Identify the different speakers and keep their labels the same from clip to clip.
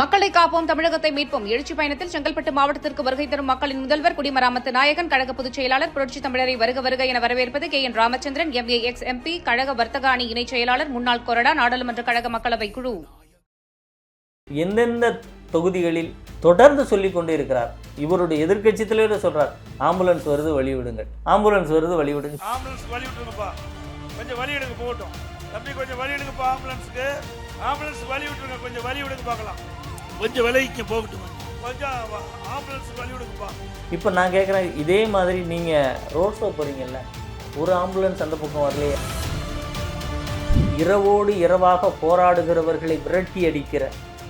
Speaker 1: மக்களை காப்போம் தமிழகத்தை மீட்போம். எழுச்சி பயணத்தில் செங்கல்பட்டு மாவட்டத்திற்கு வருகை தரும் மக்களின் முதல்வர் குடிமராமத்து நாயகன் கழக பொதுச் செயலாளர் புரட்சி தமிழரை வருக வருக என வரவேற்பது K. N. Ramachandran MA ex. MP கழக வர்த்தக அணி இணைச் செயலாளர் முன்னாள் கொறடா நாடாளுமன்ற கழக மக்களவை குழு.
Speaker 2: எந்தெந்த தொகுதிகளில் தொடர்ந்து சொல்லிக் கொண்டே இருக்கிறார்? இவருடைய எதிர்க்கட்சி தலைவர் சொல்றார்? ஆம்புலன்ஸ் வருது வழிவிடுங்கள். ஆம்புலன்ஸ் வருது வழிவிடுங்க.
Speaker 3: ஆம்புலன்ஸ் வழி விட்டுருங்கப்பா கொஞ்சம் போகட்டும். தம்பி கொஞ்சம் வழி எடுங்கப்பா ஆம்புலன்ஸுக்கு ஆம்புலன்ஸ் வழி விட்டுருங்க கொஞ்சம் வழி விடுங்க பார்க்கலாம். கொஞ்சம் விலைக்கு போகட்டும்? கொஞ்சம் ஆம்புலன்ஸ் வழி விடுங்கப்பா.
Speaker 2: இப்போ நான் கேட்குறேன் இதே மாதிரி நீங்கள் ரோட் ஷோ போகிறீங்கல்ல ஒரு ஆம்புலன்ஸ் அந்த பக்கம் வரலையே. இரவோடு இரவாக போராடுகிறவர்களை விரட்டி அடிக்கிற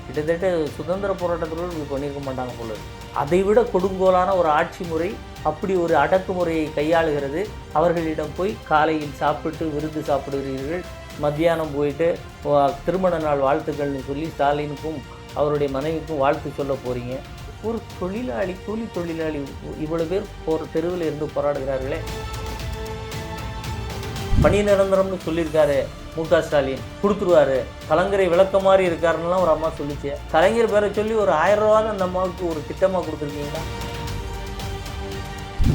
Speaker 2: கிட்டத்தட்ட சுதந்திர போராட்டத்தில் இப்படி பண்ணியிருக்க மாட்டாங்க போல அதை விட கொடுங்கோலான ஒரு ஆட்சி முறை அப்படி ஒரு அடக்குமுறையை கையாளுகிறது. அவர்களிடம் போய் காலையில் சாப்பிட்டு விருந்து சாப்பிடுகிறீர்கள். மத்தியானம் போயிட்டு திருமண நாள் வாழ்த்துக்கள்னு சொல்லி ஸ்டாலினுக்கும் அவருடைய மனைவிக்கும் வாழ்த்து சொல்ல போகிறீங்க ஒரு தொழிலாளி கூலி தொழிலாளி இவ்வளோ பேர் போகிற தெருவில் இருந்து போராடுகிறார்களே. பணி நிரந்தரம்னு சொல்லியிருக்காரு மு க ஸ்டாலின். கொடுத்துருவாரு. கலங்கரை விளக்க மாதிரி இருக்காருன்னுலாம் ஒரு அம்மா சொல்லிச்சு. கலைஞர் பேரை சொல்லி ஒரு ஆயிரம் ரூபா அந்த அம்மாவுக்கு ஒரு திட்டமாக கொடுத்துருக்கீங்களா?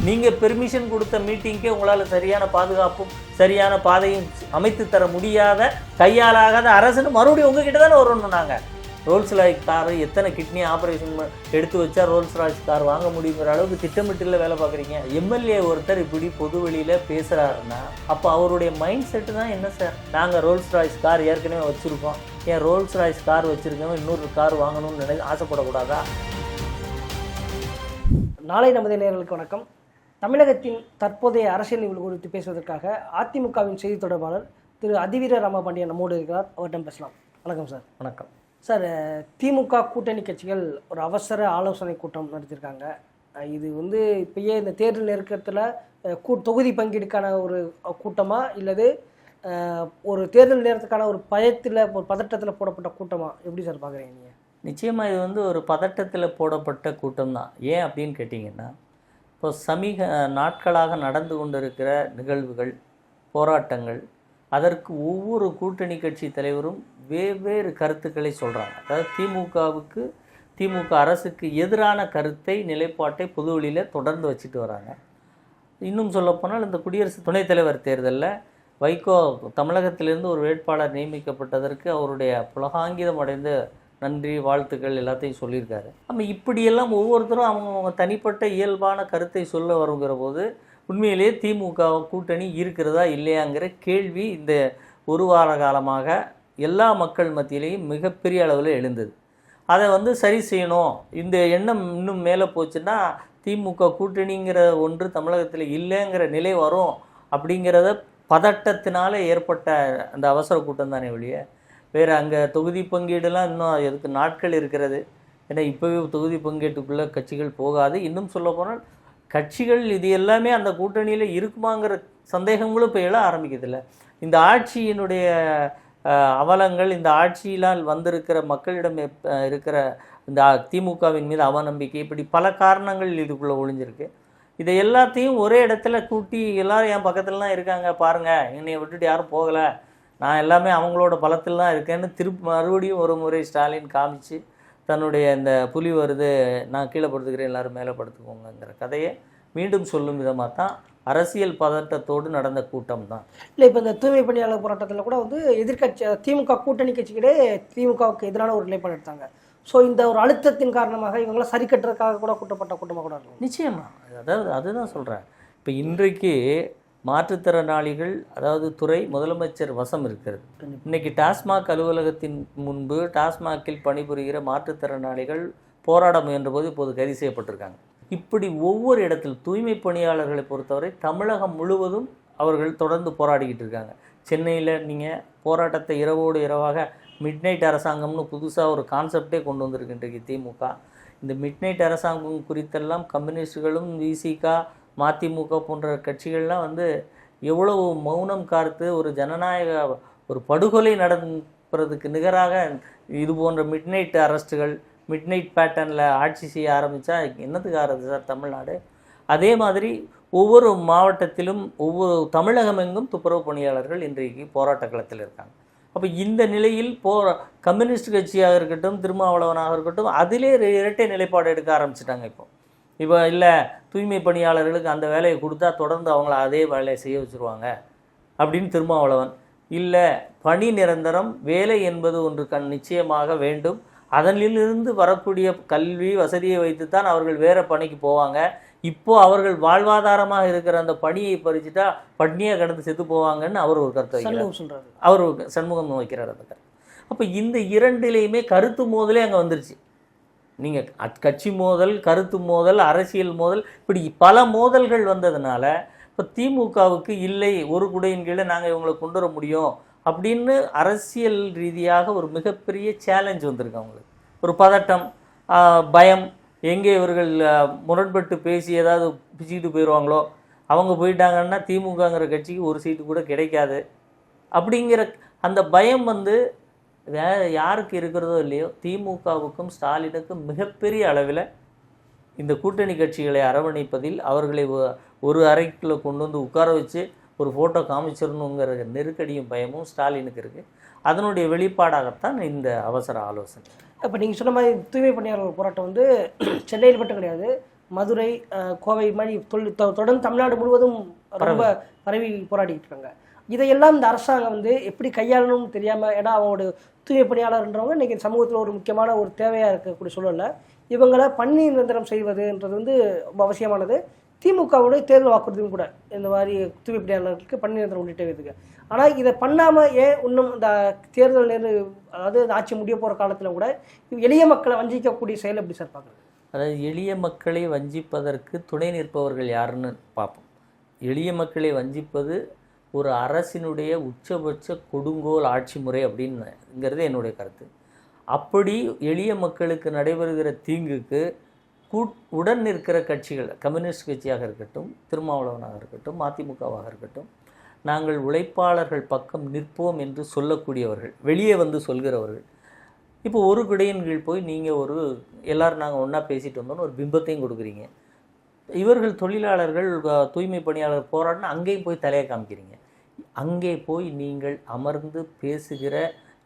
Speaker 2: நீங்கள் பெர்மிஷன் கொடுத்த மீட்டிங்க்கே உங்களால் சரியான பாதுகாப்பும் சரியான பாதையும் அமைத்து தர முடியாத கையாலாகாத அரசுன்னு மறுபடியும் உங்ககிட்ட தானே வரணும் நாங்கள் ரோல்ஸ் ராய்ஸ் கார் எத்தனை கிட்னி ஆப்ரேஷன் எடுத்து வச்சா ரோல்ஸ் ராய்ஸ் கார் வாங்க முடியுங்கிற அளவுக்கு திட்டமிட்டுல வேலை பார்க்குறீங்க. எம்எல்ஏ ஒருத்தர் இப்படி பொது வெளியில் பேசுகிறாருன்னா அப்போ அவருடைய மைண்ட் செட்டு தான் என்ன சார் நாங்கள் ரோல்ஸ் ராய்ஸ் கார் ஏற்கனவே வச்சுருக்கோம். ஏன் ரோல்ஸ் ராய்ஸ் கார் வச்சுருக்கவன் இன்னொரு கார் வாங்கணும்னு நினை ஆசைப்படக்கூடாதா?
Speaker 4: நாளை நமது நேயர்களுக்கு வணக்கம். தமிழகத்தின் தற்போதைய அரசியல் நிகழ்வு குறித்து பேசுவதற்காக அதிமுகவின் செய்தி தொடர்பாளர் திரு அதிவீர ராமபாண்டியன் நம்மோடு இருக்கிறார். அவரிடம் பேசலாம். வணக்கம் சார்
Speaker 2: வணக்கம்.
Speaker 4: சார் திமுக கூட்டணி கட்சிகள் ஒரு அவசர ஆலோசனை கூட்டம் நடத்தியிருக்காங்க இது வந்து இப்பயே இந்த தேர்தல் நெருக்கத்தில் கூ தொகுதி பங்கீடுக்கான ஒரு கூட்டமாக இல்லது ஒரு தேர்தல் நேரத்துக்கான ஒரு பயத்தில் ஒரு பதட்டத்தில் போடப்பட்ட கூட்டமாக எப்படி சார் பார்க்குறீங்க நீங்கள்
Speaker 2: நிச்சயமாக இது வந்து ஒரு பதட்டத்தில் போடப்பட்ட கூட்டம் தான் ஏன் அப்படின்னு கேட்டிங்கன்னா இப்போ சமீக நாட்களாக நடந்து கொண்டிருக்கிற நிகழ்வுகள் போராட்டங்கள் அதற்கு ஒவ்வொரு கூட்டணி கட்சி தலைவரும் வெவ்வேறு கருத்துக்களை சொல்கிறாங்க அதாவது திமுகவுக்கு திமுக அரசுக்கு எதிரான கருத்தை நிலைப்பாட்டை பொதுவெளியில் தொடர்ந்து வச்சுட்டு வராங்க. இன்னும் சொல்லப்போனால் இந்த குடியரசு துணைத் தலைவர் தேர்தலில் வைகோ தமிழகத்திலிருந்து ஒரு வேட்பாளர் நியமிக்கப்பட்டதற்கு அவருடைய புலகாங்கிதம் அடைந்த நன்றி வாழ்த்துக்கள் எல்லாத்தையும் சொல்லியிருக்காரு. நம்ம இப்படியெல்லாம் ஒவ்வொருத்தரும் அவங்கவுங்க தனிப்பட்ட இயல்பான கருத்தை சொல்ல வருங்கிற போது உண்மையிலேயே திமுக கூட்டணி இருக்கிறதா இல்லையாங்கிற கேள்வி இந்த ஒரு வார காலமாக எல்லா மக்கள் மத்தியிலையும் மிகப்பெரிய அளவில் எழுந்தது. அதை வந்து சரி செய்யணும். இந்த எண்ணம் இன்னும் மேலே போச்சுன்னா திமுக கூட்டணிங்கிற ஒன்று தமிழகத்தில் இல்லைங்கிற நிலை வரும் அப்படிங்கிறத பதட்டத்தினால ஏற்பட்ட அந்த அவசர கூட்டம் தானே ஒழிய. வேறு அங்கே தொகுதி பங்கீடுலாம் இன்னும் எதுக்கு நாட்கள் இருக்கிறது. ஏன்னா இப்போவே தொகுதி பங்கீட்டுக்குள்ளே கட்சிகள் போகாது. இன்னும் சொல்ல போனால் கட்சிகள் இது எல்லாமே அந்த கூட்டணியில் இருக்குமாங்கிற சந்தேகங்களும் இப்போ எழ ஆரம்பிக்கிறதில்ல இந்த ஆட்சியினுடைய அவலங்கள் இந்த ஆட்சியினால் வந்திருக்கிற மக்களிடம் எப்ப- இருக்கிற இந்த திமுகவின் மீது அவநம்பிக்கை இப்படி பல காரணங்கள் இதுக்குள்ளே ஒழிஞ்சிருக்கு இதை எல்லாத்தையும் ஒரே இடத்துல கூட்டி எல்லாரும் என் பக்கத்துலலாம் இருக்காங்க பாருங்கள் என்னை விட்டுட்டு யாரும் போகலை. நான் எல்லாமே அவங்களோட பலத்தில் தான் இருக்கேன்னு திருப்பி மறுபடியும் ஒரு முறை ஸ்டாலின் காமிச்சு தன்னுடைய இந்த புலி வருது நான் கீழே படுத்துக்கிறேன் எல்லாரும் மேலே படுத்துக்கோங்கங்கிற கதையை மீண்டும் சொல்லும் விதமாக தான் அரசியல் பதட்டத்தோடு நடந்த கூட்டம் தான்
Speaker 4: இல்லை இப்போ இந்த தூய்மை பணியாளர் போராட்டத்தில் கூட வந்து எதிர்க்கட்சி திமுக கூட்டணி கட்சிகளே திமுகவுக்கு எதிரான ஒரு நிலைப்பாடு எடுத்தாங்க. ஸோ இந்த ஒரு அழுத்தத்தின் காரணமாக இவங்களாம் சரி கட்டுறதுக்காக கூட கூட்டப்பட்ட கூட்டமாக கூட இருக்கும்
Speaker 2: நிச்சயமா. அதாவது அதுதான் சொல்கிறேன் இப்போ இன்றைக்கு மாற்றுத்திறனாளிகள் அதாவது துறை முதலமைச்சர் வசம் இருக்கிறது. இன்னைக்கு டாஸ்மாக் அலுவலகத்தின் முன்பு டாஸ்மாகில் பணிபுரிகிற மாற்றுத்திறனாளிகள் போராட முயன்றபோது இப்போது கைது செய்யப்பட்டிருக்காங்க. இப்படி ஒவ்வொரு இடத்தில் தூய்மை பணியாளர்களை பொறுத்தவரை தமிழகம் முழுவதும் அவர்கள் தொடர்ந்து போராடிக்கிட்டு இருக்காங்க. சென்னையில் நீங்கள் போராட்டத்தை இரவோடு இரவாக மிட் நைட் அரசாங்கம்னு புதுசாக ஒரு கான்செப்டே கொண்டு வந்திருக்கு திமுக. இந்த மிட் நைட் அரசாங்கம் குறித்தெல்லாம் கம்யூனிஸ்டுகளும் விசிகா மதிமுக போன்ற கட்சிகள்லாம் வந்து எவ்வளவு மௌனம் காத்து ஒரு ஜனநாயக ஒரு படுகொலை நடப்பதற்கு நிகராக இது போன்ற மிட் நைட் அரெஸ்ட்டுகள் மிட் நைட் பேட்டர்னில் ஆட்சி செய்ய ஆரம்பித்தா என்னத்துக்கு ஆறுது சார் தமிழ்நாடு? அதே மாதிரி ஒவ்வொரு மாவட்டத்திலும் ஒவ்வொரு தமிழகம் எங்கும் துப்புரவு பணியாளர்கள் இன்றைக்கு போராட்ட களத்தில் இருக்காங்க. அப்போ இந்த நிலையில் போ கம்யூனிஸ்ட் கட்சியாக இருக்கட்டும் திருமாவளவனாக இருக்கட்டும் அதிலே இரட்டை நிலைப்பாடு எடுக்க ஆரம்பிச்சிட்டாங்க இப்போ. இப்போ இல்லை தூய்மை பணியாளர்களுக்கு அந்த வேலையை கொடுத்தா தொடர்ந்து அவங்கள அதே வேலையை செய்ய வச்சுருவாங்க அப்படின்னு திருமாவளவன். இல்லை பணி நிரந்தரம் வேலை என்பது ஒன்று கண் நிச்சயமாக வேண்டும். அதனிலிருந்து வரக்கூடிய கல்வி வசதியை வைத்துத்தான் அவர்கள் வேற பணிக்கு போவாங்க. இப்போ அவர்கள் வாழ்வாதாரமாக இருக்கிற அந்த பணியை பறிச்சுட்டா பட்னியை கடந்து செத்து போவாங்கன்னு அவர் ஒரு கருத்தை வைக்கிறார்.
Speaker 4: சொல்றாரு.
Speaker 2: அவர் சண்முகம் வைக்கிறார் அந்த கருத்து. அப்போ இந்த இரண்டிலையுமே கருத்து மோதலே அங்கே வந்துருச்சு. நீங்கள் கட்சி மோதல் கருத்து மோதல் அரசியல் மோதல் இப்படி பல மோதல்கள் வந்ததுனால இப்போ திமுகவுக்கு இல்லை ஒரு குடையின் கீழே நாங்கள் இவங்களை கொண்டு வர முடியும். அப்படின்னு அரசியல் ரீதியாக ஒரு மிகப்பெரிய சேலஞ்ச் வந்திருக்கு அவங்களுக்கு. ஒரு பதட்டம் பயம் எங்கே இவர்கள் முரண்பட்டு பேசி ஏதாவது பிச்சுக்கிட்டு போயிடுவாங்களோ அவங்க போயிட்டாங்கன்னா திமுகங்கிற கட்சிக்கு ஒரு சீட்டு கூட கிடைக்காது. அப்படிங்கிற அந்த பயம் வந்து வே யாருக்கு இருக்கிறதோ இல்லையோ திமுகவுக்கும் ஸ்டாலினுக்கும் மிகப்பெரிய அளவில் இந்த கூட்டணி கட்சிகளை அரவணைப்பதில் அவர்களை ஒரு அறைக்குள்ளே கொண்டு வந்து உட்கார வச்சு ஒரு ஃபோட்டோ காமிச்சிடணுங்கிற நெருக்கடியும் பயமும் ஸ்டாலினுக்கு இருக்குது அதனுடைய வெளிப்பாடாகத்தான் இந்த அவசர ஆலோசனை.
Speaker 4: இப்போ நீங்கள் சொன்ன மாதிரி தூய்மை பணியாளர்கள் போராட்டம் வந்து சென்னையில் மட்டும் கிடையாது மதுரை கோவை மாதிரி தொழில் தொடர்ந்து தமிழ்நாடு முழுவதும் ரொம்ப பரவி. போராடிட்டு இருக்காங்க. இதையெல்லாம் இந்த அரசாங்கம் வந்து எப்படி கையாளணும்னு தெரியாமல் ஏன்னா அவங்களோட தூய்மை பணியாளர்ன்றவங்க இன்னைக்கு சமூகத்தில் ஒரு முக்கியமான ஒரு தேவையாக இருக்கக்கூடிய சூழல்ல இவங்களை பணி நிரந்தரம் செய்வதுன்றது வந்து ரொம்ப அவசியமானது. திமுகவுடைய தேர்தல் வாக்குறுதியும் கூட இந்த மாதிரி தூய்மை பணியாளர்களுக்கு பணி நிரந்தரம் உள்ளிட்ட இதுக்கு. ஆனால் இதை பண்ணாமல் ஏன் இன்னும் இந்த தேர்தல் நேரு அதாவது இந்த ஆட்சி முடிய போகிற காலத்தில் கூட எளிய மக்களை வஞ்சிக்கக்கூடிய செயல் எப்படி சார் பார்க்குறது
Speaker 2: அதாவது எளிய மக்களை வஞ்சிப்பதற்கு துணை நிற்பவர்கள் யாருன்னு பார்ப்போம். எளிய மக்களை வஞ்சிப்பது ஒரு அரசினுடைய உச்சபட்ச கொடுங்கோல் ஆட்சி முறை அப்படின்னுங்கிறது என்னுடைய கருத்து. அப்படி எளிய மக்களுக்கு நடைபெறுகிற தீங்குக்கு உடன் இருக்கிற கட்சிகள் கம்யூனிஸ்ட் கட்சியாக இருக்கட்டும் திருமாவளவனாக இருக்கட்டும் மதிமுகவாக இருக்கட்டும் நாங்கள் உழைப்பாளர்கள் பக்கம் நிற்போம் என்று சொல்லக்கூடியவர்கள் வெளியே வந்து சொல்கிறவர்கள் இப்போ ஒரு குடையின் கீழ் போய் நீங்கள் ஒரு எல்லோரும் நாங்கள் ஒன்றா பேசிட்டு வந்தோம்னு ஒரு பிம்பத்தையும் கொடுக்குறீங்க. இவர்கள் தொழிலாளர்கள் தூய்மை பணியாளர் போராடினா அங்கேயும் போய் தலையை காமிக்கிறீங்க. அங்கே போய் நீங்கள் அமர்ந்து பேசுகிற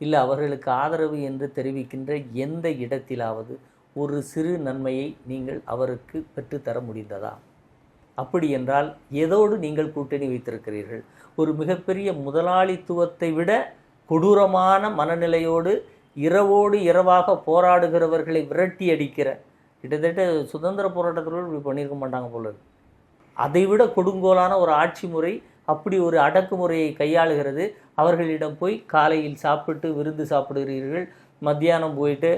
Speaker 2: இல்லை அவர்களுக்கு ஆதரவு என்று தெரிவிக்கின்ற எந்த இடத்திலாவது ஒரு சிறு நன்மையை நீங்கள் அவருக்கு பெற்றுத்தர முடிந்ததா? அப்படி என்றால் எதோடு நீங்கள் கூட்டணி வைத்திருக்கிறீர்கள்? ஒரு மிகப்பெரிய முதலாளித்துவத்தை விட கொடூரமான மனநிலையோடு இரவோடு இரவாக போராடுகிறவர்களை விரட்டி அடிக்கிற கிட்டத்தட்ட சுதந்திர போராட்டத்தில் இப்படி பண்ணியிருக்க மாட்டாங்க போல இருக்கு. அதைவிட கொடுங்கோலான ஒரு ஆட்சி முறை அப்படி ஒரு அடக்குமுறையை கையாளுகிறது. அவர்களிடம் போய் காலையில் சாப்பிட்டு விருந்து சாப்பிடுகிறீர்கள். மத்தியானம் போயிட்டு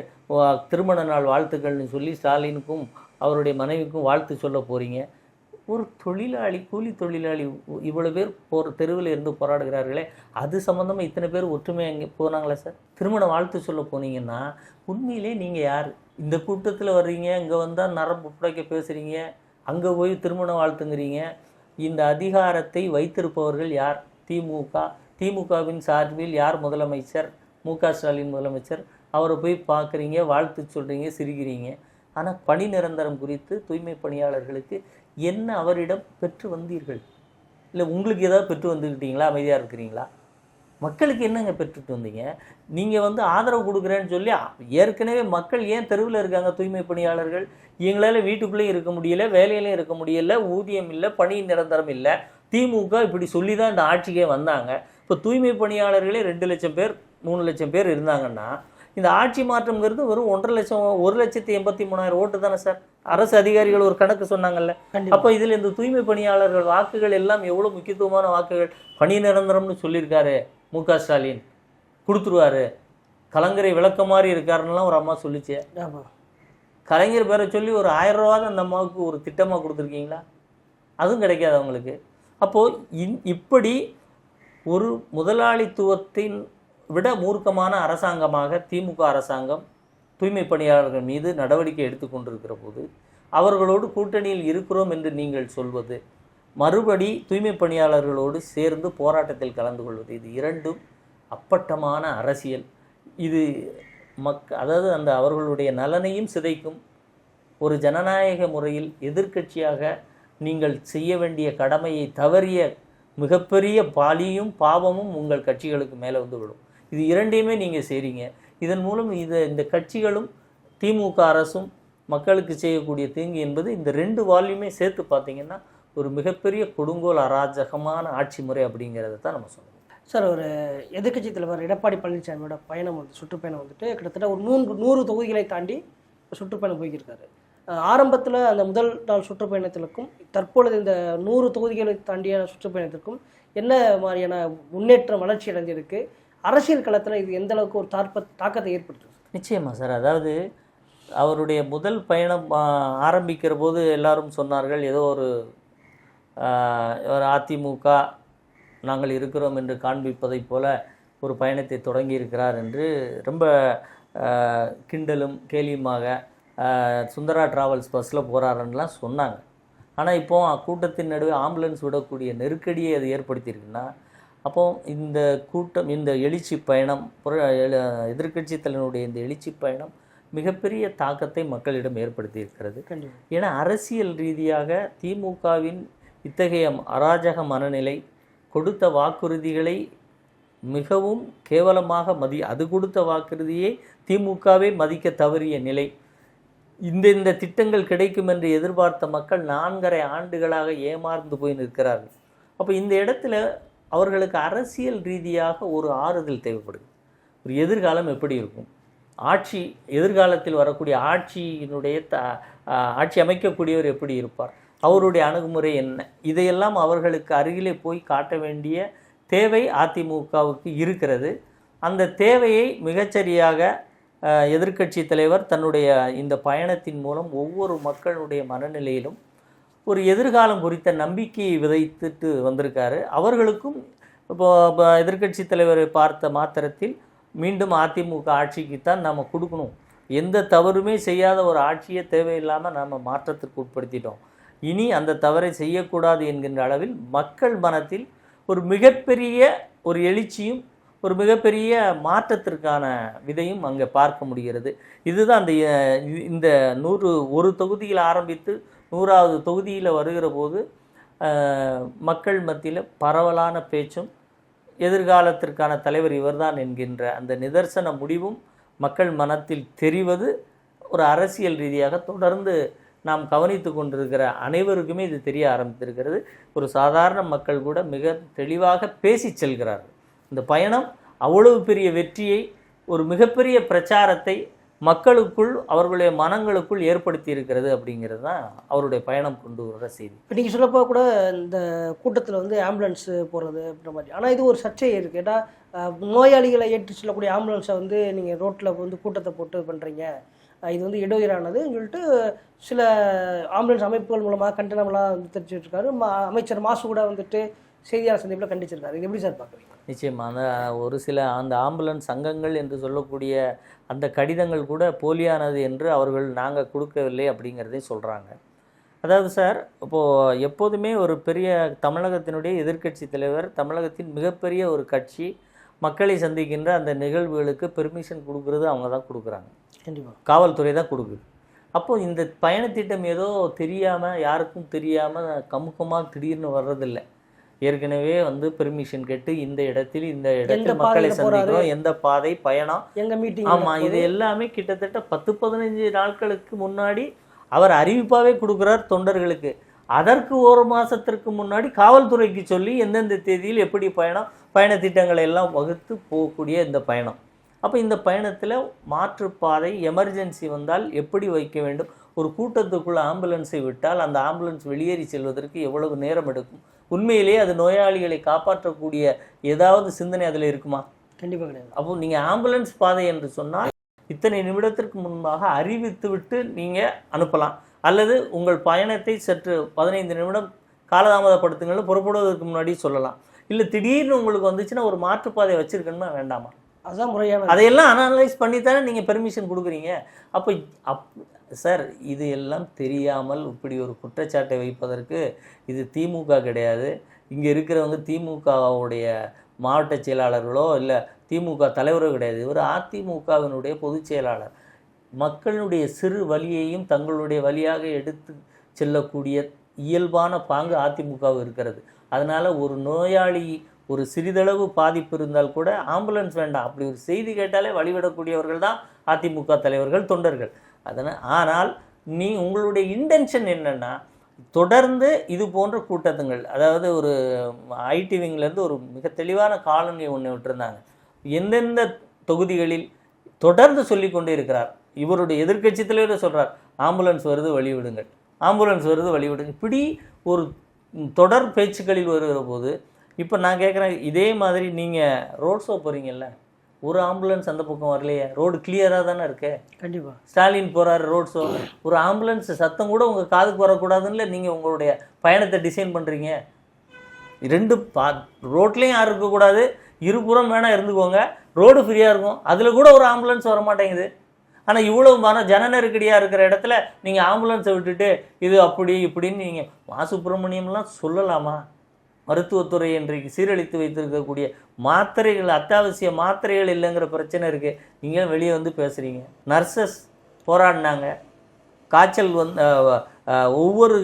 Speaker 2: திருமண நாள் வாழ்த்துக்கள்னு சொல்லி ஸ்டாலினுக்கும் அவருடைய மனைவிக்கும் வாழ்த்து சொல்ல போகிறீங்க ஒரு தொழிலாளி கூலி தொழிலாளி இவ்வளோ பேர் போகிற தெருவில் இருந்து போராடுகிறார்களே அது சம்மந்தமாக இத்தனை பேர் ஒற்றுமையாக அங்கே போனாங்களா சார்? திருமண வாழ்த்து சொல்ல போனீங்கன்னா உண்மையிலே நீங்கள் யார்? இந்த கூட்டத்தில் வர்றீங்க இங்கே வந்தால் நரம்பு புடைக்க பேசுகிறீங்க அங்கே போய் திருமண வாழ்த்துங்கிறீங்க. இந்த அதிகாரத்தை வைத்திருப்பவர்கள் யார்? திமுக திமுகவின் சார்பில் யார் முதலமைச்சர்? மு க ஸ்டாலின் முதலமைச்சர். அவரை போய் பார்க்குறீங்க வாழ்த்து சொல்கிறீங்க சிரிக்கிறீங்க. ஆனால் பணி நிரந்தரம் குறித்து தூய்மை பணியாளர்களுக்கு என்ன அவரிடம் பெற்று வந்தீர்கள்? இல்லை உங்களுக்கு ஏதாவது பெற்று வந்துக்கிட்டீங்களா அமைதியாக இருக்கிறீங்களா? மக்களுக்கு என்னங்க பெற்றுட்டு வந்தீங்க? நீங்கள் வந்து ஆதரவு கொடுக்குறேன்னு சொல்லி ஏற்கனவே மக்கள் ஏன் தெருவில் இருக்காங்க தூய்மை பணியாளர்கள்? எங்களால் வீட்டுக்குள்ளேயும் இருக்க முடியல வேலையிலையும் இருக்க முடியல ஊதியம் இல்லை பணி நிரந்தரம் இல்லை. திமுக இப்படி சொல்லி தான் இந்த ஆட்சிக்கே வந்தாங்க. இப்போ தூய்மை பணியாளர்களே ரெண்டு லட்சம் பேர் மூணு லட்சம் பேர் இருந்தாங்கன்னா இந்த ஆட்சி மாற்றம்ங்கிறது வெறும் ஒன்றரை லட்சம் ஒரு லட்சத்தி எண்பத்தி மூணாயிரம் ஓட்டு தானே சார்? அரசு அதிகாரிகள் ஒரு கணக்கு சொன்னாங்கல்ல. அப்போ இதில் இந்த தூய்மை பணியாளர்கள் வாக்குகள் எல்லாம் எவ்வளோ முக்கியத்துவமான வாக்குகள்? பணி நிரந்தரம்னு சொல்லியிருக்காரு மு க ஸ்டாலின். கொடுத்துருவாரு. கலங்கரை விளக்க மாதிரி இருக்காருன்னுலாம் ஒரு அம்மா சொல்லிச்சு. கலைஞர் பேரை சொல்லி ஒரு ஆயிரம் ரூபா தான் அந்த அம்மாவுக்கு ஒரு திட்டமாக கொடுத்துருக்கீங்களா? அதுவும் கிடைக்காது அவங்களுக்கு. அப்போது இன் இப்படி ஒரு முதலாளித்துவத்தின் விட மூர்க்கமான அரசாங்கமாக திமுக அரசாங்கம் தூய்மை பணியாளர்கள் மீது நடவடிக்கை எடுத்துக்கொண்டிருக்கிற போது அவர்களோடு கூட்டணியில் இருக்கிறோம் என்று நீங்கள் சொல்வது மறுபடி தூய்மை பணியாளர்களோடு சேர்ந்து போராட்டத்தில் கலந்து கொள்வது இது இரண்டும் அப்பட்டமான அரசியல். இது மக் அதாவது அந்த அவர்களுடைய நலனையும் சிதைக்கும் ஒரு ஜனநாயக முறையில் எதிர்க்கட்சியாக நீங்கள் செய்ய வேண்டிய கடமையை தவறிய மிகப்பெரிய பாலியும் பாவமும் உங்கள் கட்சிகளுக்கு மேலே வந்து விடும் இது இரண்டையுமே நீங்கள் செய்கிறீங்க இதன் மூலம் இது இந்த கட்சிகளும் திமுக அரசும் மக்களுக்கு செய்யக்கூடிய தீங்கு என்பது இந்த ரெண்டு வால்யூமே சேர்த்து பார்த்தீங்கன்னா ஒரு மிகப்பெரிய கொடுங்கோல் அராஜகமான ஆட்சி முறை அப்படிங்கிறத தான் நம்ம சொல்லணும்
Speaker 4: சார் ஒரு எதிர்கட்சி தலைவர் எடப்பாடி பழனிசாமியோட பயணம் வந்து சுற்றுப்பயணம் வந்துட்டு கிட்டத்தட்ட ஒரு நூறு நூறு தொகுதிகளை தாண்டி சுற்றுப்பயணம் போய்க்கிருக்காரு. ஆரம்பத்தில் அந்த முதல் நாள் சுற்றுப்பயணத்திற்கும் தற்பொழுது இந்த நூறு தொகுதிகளை தாண்டிய சுற்றுப்பயணத்திற்கும் என்ன மாதிரியான முன்னேற்றம் வளர்ச்சி அடைஞ்சிருக்கு? அரசியல் களத்தில் இது எந்த அளவுக்கு ஒரு தாற்ப தாக்கத்தை ஏற்படுத்தும்
Speaker 2: நிச்சயமா சார். அதாவது அவருடைய முதல் பயணம் ஆரம்பிக்கிற போது எல்லாரும் சொன்னார்கள் ஏதோ ஒரு ஒரு அதிமுக நாங்கள் இருக்கிறோம் என்று காண்பிப்பதைப் போல ஒரு பயணத்தை தொடங்கியிருக்கிறார் என்று ரொம்ப கிண்டலும் கேலியுமாக சுந்தரா டிராவல்ஸ் பஸ்ஸில் போகிறாருன்னெலாம் சொன்னாங்க. ஆனால் இப்போ கூட்டத்தின் நடுவே ஆம்புலன்ஸ் விடக்கூடிய நெருக்கடியை அது ஏற்படுத்தியிருக்குன்னா அப்போ இந்த கூட்டம் இந்த எழுச்சி பயணம் எதிர்க்கட்சி தலைவனுடைய இந்த எழுச்சி பயணம் மிகப்பெரிய தாக்கத்தை மக்களிடம் ஏற்படுத்தி இருக்கிறது. ஏன்னா அரசியல் ரீதியாக திமுகவின் இத்தகைய அராஜக மனநிலை கொடுத்த வாக்குறுதிகளை மிகவும் கேவலமாக மதி அது கொடுத்த வாக்குறுதியை திமுகவே மதிக்க தவறிய நிலை. இந்த இந்த திட்டங்கள் கிடைக்கும் என்று எதிர்பார்த்த மக்கள் நான்கரை ஆண்டுகளாக ஏமாந்து போய் நிற்கிறார்கள். அப்போ இந்த இடத்துல அவர்களுக்கு அரசியல் ரீதியாக ஒரு ஆறுதல் தேவைப்படுது. ஒரு எதிர்காலம் எப்படி இருக்கும்? ஆட்சி எதிர்காலத்தில் வரக்கூடிய ஆட்சியினுடைய த ஆட்சி அமைக்கக்கூடியவர் எப்படி இருப்பார்? அவருடைய அணுகுமுறை என்ன? இதையெல்லாம் அவர்களுக்கு அருகிலே போய் காட்ட வேண்டிய தேவை அதிமுகவுக்கு இருக்கிறது. அந்த தேவையை மிகச்சரியாக எதிர்க்கட்சி தலைவர் தன்னுடைய இந்த பயணத்தின் மூலம் ஒவ்வொரு மக்களுடைய மனநிலையிலும் ஒரு எதிர்காலம் குறித்த நம்பிக்கையை விதைத்துட்டு வந்திருக்காரு. அவர்களுக்கும் இப்போ இப்போ எதிர்க்கட்சி தலைவரை பார்த்த மாத்திரத்தில் மீண்டும் அதிமுக ஆட்சிக்கு தான் நாம் கொடுக்கணும். எந்த தவறுமே செய்யாத ஒரு ஆட்சியை தேவையில்லாமல் நாம் மாற்றத்திற்கு உட்படுத்திட்டோம். இனி அந்த தவறை செய்யக்கூடாது என்கின்ற அளவில் மக்கள் மனத்தில் ஒரு மிகப்பெரிய ஒரு எழுச்சியும் ஒரு மிகப்பெரிய மாற்றத்திற்கான விதையும் அங்கே பார்க்க முடிகிறது. இதுதான் அந்த இந்த நூறு ஒரு தொகுதியில் ஆரம்பித்து நூறாவது தொகுதியில் வருகிற போது மக்கள் மத்தியில் பரவலான பேச்சும் எதிர்காலத்திற்கான தலைவர் இவர்தான் என்கின்ற அந்த நிதர்சன முடிவும் மக்கள் மனத்தில் தெரிவது ஒரு அரசியல் ரீதியாக தொடர்ந்து நாம் கவனித்து கொண்டிருக்கிற அனைவருக்குமே இது தெரிய ஆரம்பித்திருக்கிறது. ஒரு சாதாரண மக்கள் கூட மிக தெளிவாக பேசி செல்கிறார்கள். இந்த பயணம் அவ்வளவு பெரிய வெற்றியை ஒரு மிகப்பெரிய பிரச்சாரத்தை மக்களுக்குள் அவர்களுடைய மனங்களுக்குள் ஏற்படுத்தி இருக்கிறது அப்படிங்கிறது தான் அவருடைய பயணம் கொண்டு வர செய்தி.
Speaker 4: இப்போ நீங்கள் சொல்லப்போ கூட இந்த கூட்டத்தில் வந்து ஆம்புலன்ஸ் போகிறது அப்படின்ற மாதிரி. ஆனால் இது ஒரு சர்ச்சை இருக்குது ஏன்னா நோயாளிகளை ஏற்றி செல்லக்கூடிய ஆம்புலன்ஸை வந்து நீங்கள் ரோட்டில் வந்து கூட்டத்தை போட்டு பண்ணுறீங்க இது வந்து இடையூறானதுன்னு சொல்லிட்டு சில ஆம்புலன்ஸ் அமைப்புகள் மூலமாக கண்டனம்லாம் வந்து தெரிவிச்சிருக்காரு மா அமைச்சர் மாசு கூட வந்துட்டு செய்தியாளர் சந்திப்பில் கண்டிச்சிருக்காரு. இது எப்படி சார் பார்க்குறீங்க
Speaker 2: நிச்சயமாக அந்த ஒரு சில அந்த ஆம்புலன்ஸ் சங்கங்கள் என்று சொல்லக்கூடிய அந்த கடிதங்கள் கூட போலியானது என்று அவர்கள் நாங்கள் கொடுக்கவில்லை அப்படிங்கிறதை சொல்கிறாங்க அதாவது சார் இப்போது எப்போதுமே ஒரு பெரிய தமிழகத்தினுடைய எதிர்க்கட்சி தலைவர் தமிழகத்தின் மிகப்பெரிய ஒரு கட்சி மக்களை சந்திக்கின்ற அந்த நிகழ்வுகளுக்கு பெர்மிஷன் கொடுக்கறது அவங்க தான் கொடுக்குறாங்க.
Speaker 4: கண்டிப்பாக
Speaker 2: காவல்துறை தான் கொடுக்குது. அப்போது இந்த பயணத்திட்டம் ஏதோ தெரியாமல் யாருக்கும் தெரியாமல் கமுக்கமாக திடீர்னு வர்றதில்லை. ஏற்கனவே வந்து பெர்மிஷன் கேட்டு இந்த இடத்தில் இந்த இடத்தில் மக்களை? சந்திக்கிறோம். எந்த பாதை பயணம்?
Speaker 4: எங்கள் மீட்டிங்
Speaker 2: ஆமாம் இது எல்லாமே கிட்டத்தட்ட பத்து பதினஞ்சு நாட்களுக்கு முன்னாடி அவர் அறிவிப்பாகவே கொடுக்குறார் தொண்டர்களுக்கு. அதற்கு ஒரு மாதத்திற்கு முன்னாடி காவல்துறைக்கு சொல்லி எந்தெந்த தேதியில் எப்படி பயணம் பயண திட்டங்களை எல்லாம் வகுத்து போகக்கூடிய இந்த பயணம். அப்போ இந்த பயணத்தில் மாற்றுப்பாதை எமர்ஜென்சி வந்தால் எப்படி வைக்க வேண்டும்? ஒரு கூட்டத்துக்குள்ள ஆம்புலன்ஸை விட்டால் அந்த ஆம்புலன்ஸ் வெளியேறி செல்வதற்கு எவ்வளவு நேரம் எடுக்கும்? உண்மையிலேயே அது நோயாளிகளை காப்பாற்றக்கூடிய ஏதாவது சிந்தனை அதில் இருக்குமா?
Speaker 4: கண்டிப்பாக கிடையாது.
Speaker 2: அப்போ நீங்கள் ஆம்புலன்ஸ் பாதை என்று சொன்னால் இத்தனை நிமிடத்திற்கு முன்பாக அறிவித்து விட்டு நீங்கள் அனுப்பலாம். அல்லது உங்கள் பயணத்தை சற்று பதினைந்து நிமிடம் காலதாமதப்படுத்துங்கள் புறப்படுவதற்கு முன்னாடி சொல்லலாம். இல்லை திடீர்னு உங்களுக்கு வந்துச்சுன்னா ஒரு மாற்றுப்பாதை வச்சிருக்கணுமா வேண்டாமா?
Speaker 4: அதுதான் முறையான
Speaker 2: அதையெல்லாம் அனலைஸ் பண்ணி தானே நீங்கள் பெர்மிஷன் கொடுக்குறீங்க. அப்போ அப் சார் இது எல்லாம் தெரியாமல் இப்படி ஒரு குற்றச்சாட்டை வைப்பதற்கு இது திமுக கிடையாது. இங்கே இருக்கிறவங்க திமுகவுடைய மாவட்ட செயலாளர்களோ இல்லை திமுக தலைவரோ கிடையாது. இவர் அதிமுகவினுடைய பொதுச் செயலாளர். மக்களுடைய சிறு வழியையும் தங்களுடைய வழியாக எடுத்து செல்லக்கூடிய இயல்பான பாங்கு அதிமுகவு இருக்கிறது. அதனால் ஒரு நோயாளி ஒரு சிறிதளவு பாதிப்பு இருந்தால் கூட ஆம்புலன்ஸ் வேண்டாம். அப்படி ஒரு செய்தி கேட்டாலே வழிவிடக்கூடியவர்கள் தான் அதிமுக தலைவர்கள் தொண்டர்கள். அதனால் ஆனால் நீ உங்களுடைய இன்டென்ஷன் என்னென்னா தொடர்ந்து இது போன்ற கூட்டத்துங்கள் அதாவது ஒரு ஐடி விங்லேருந்து ஒரு மிக தெளிவான காலனி ஒன்று விட்டுருந்தாங்க. எந்தெந்த தொகுதிகளில் தொடர்ந்து சொல்லி கொண்டே இருக்கிறார் இவருடைய எதிர்கட்சி தலைவர் சொல்கிறார் ஆம்புலன்ஸ் வருது வழிவிடுங்கள் ஆம்புலன்ஸ் வருது வழிவிடுங்க இப்படி ஒரு தொடர் பேச்சுக்களில் வருகிற போது இப்போ நான் கேட்குறேன் இதே மாதிரி நீங்கள் ரோட் ஷோ போகிறீங்கல்ல ஒரு ஆம்புலன்ஸ் அந்த பக்கம் வரலையே. ரோடு கிளியராக தானே இருக்கு?
Speaker 4: கண்டிப்பா.
Speaker 2: ஸ்டாலின் போகிறாரு ரோட் ஷோ ஒரு ஆம்புலன்ஸ் சத்தம் கூட உங்கள் காதுக்கு வரக்கூடாதுன்னு நீங்கள் உங்களுடைய பயணத்தை டிசைன் பண்ணுறீங்க ரெண்டு பா ரோட்லேயும் யாரும் இருக்கக்கூடாது. இருபுறம் வேணால் இருந்துக்கோங்க. ரோடு ஃப்ரீயாக இருக்கும். அதில் கூட ஒரு ஆம்புலன்ஸ் வர மாட்டேங்குது ஆனால் இவ்வளவு மன ஜன நெருக்கடியாக இருக்கிற இடத்துல நீங்கள் ஆம்புலன்ஸை விட்டுட்டு இது அப்படி இப்படின்னு நீங்கள் மா சுப்பிரமணியம்லாம் சொல்லலாமா? மருத்துவத்துறை இன்றைக்கு சீரழித்து வைத்திருக்கக்கூடிய மாத்திரைகள் அத்தியாவசிய மாத்திரைகள் இல்லைங்கிற பிரச்சனை இருக்குது நீங்கள் வெளியே வந்து பேசுகிறீங்க நர்சஸ் போராடினாங்க. காய்ச்சல் வந்து ஒவ்வொரு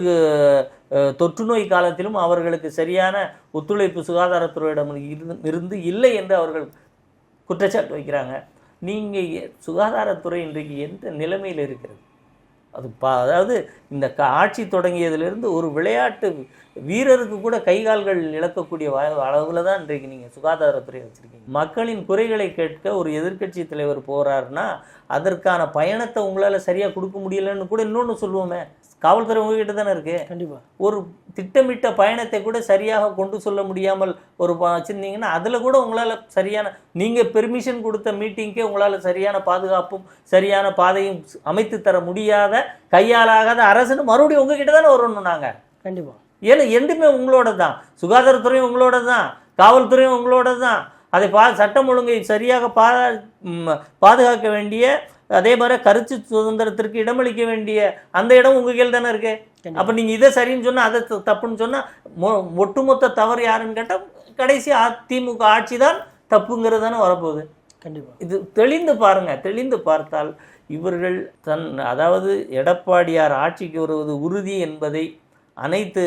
Speaker 2: தொற்று நோய் காலத்திலும் அவர்களுக்கு சரியான ஒத்துழைப்பு சுகாதாரத்துறையிடம் இருந்து இருந்து இல்லை என்று அவர்கள் குற்றச்சாட்டு வைக்கிறாங்க. நீங்கள் சுகாதாரத்துறை இன்றைக்கு எந்த நிலைமையில் இருக்கிறது? அது பா அதாவது இந்த ஆட்சி தொடங்கியதிலிருந்து ஒரு விளையாட்டு வீரருக்கு கூட கை கால்கள் இழக்கக்கூடிய அளவில் தான் இன்றைக்கு நீங்கள் சுகாதாரத்துறை வச்சுருக்கீங்க. மக்களின் குறைகளை கேட்க ஒரு எதிர்க்கட்சி தலைவர் போகிறாருன்னா அதற்கான பயணத்தை உங்களால் சரியாக கொடுக்க முடியலன்னு கூட இன்னொன்று சொல்லுவோமே. காவல்துறை உங்ககிட்ட தானே இருக்குது
Speaker 4: கண்டிப்பா.
Speaker 2: ஒரு திட்டமிட்ட பயணத்தை கூட சரியாக கொண்டு சொல்ல முடியாமல் ஒரு வச்சிருந்தீங்கன்னா அதில் கூட உங்களால் சரியான நீங்கள் பெர்மிஷன் கொடுத்த மீட்டிங்க்கே உங்களால் சரியான பாதுகாப்பும் சரியான பாதையும் அமைத்து தர முடியாத கையாலாகாத அரசுன்னு மறுபடியும் உங்ககிட்ட தானே வரணும் நாங்கள்
Speaker 4: கண்டிப்பா.
Speaker 2: ஏன்னா ரெண்டுமே உங்களோட தான் சுகாதாரத்துறையும் உங்களோட தான் காவல்துறையும் உங்களோட தான் அதை பா சட்டம் ஒழுங்கை சரியாக பா பாதுகாக்க வேண்டிய அதே மாதிரி கருத்து சுதந்திரத்திற்கு இடமளிக்க வேண்டிய அந்த இடம் உங்க கையில் தானே இருக்கு. அப்போ நீங்கள் இதை சரின்னு சொன்னால் அதை தப்புன்னு சொன்னால் ஒட்டுமொத்த தவறு யாருன்னு கேட்டால் கடைசி அதிமுக ஆட்சி தான் தப்புங்கிறது தானே வரப்போகுது.
Speaker 4: கண்டிப்பா.
Speaker 2: இது தெளிந்து பாருங்க. தெளிந்து பார்த்தால் இவர்கள் தன் அதாவது எடப்பாடியார் ஆட்சிக்கு வருவது உறுதி என்பதை அனைத்து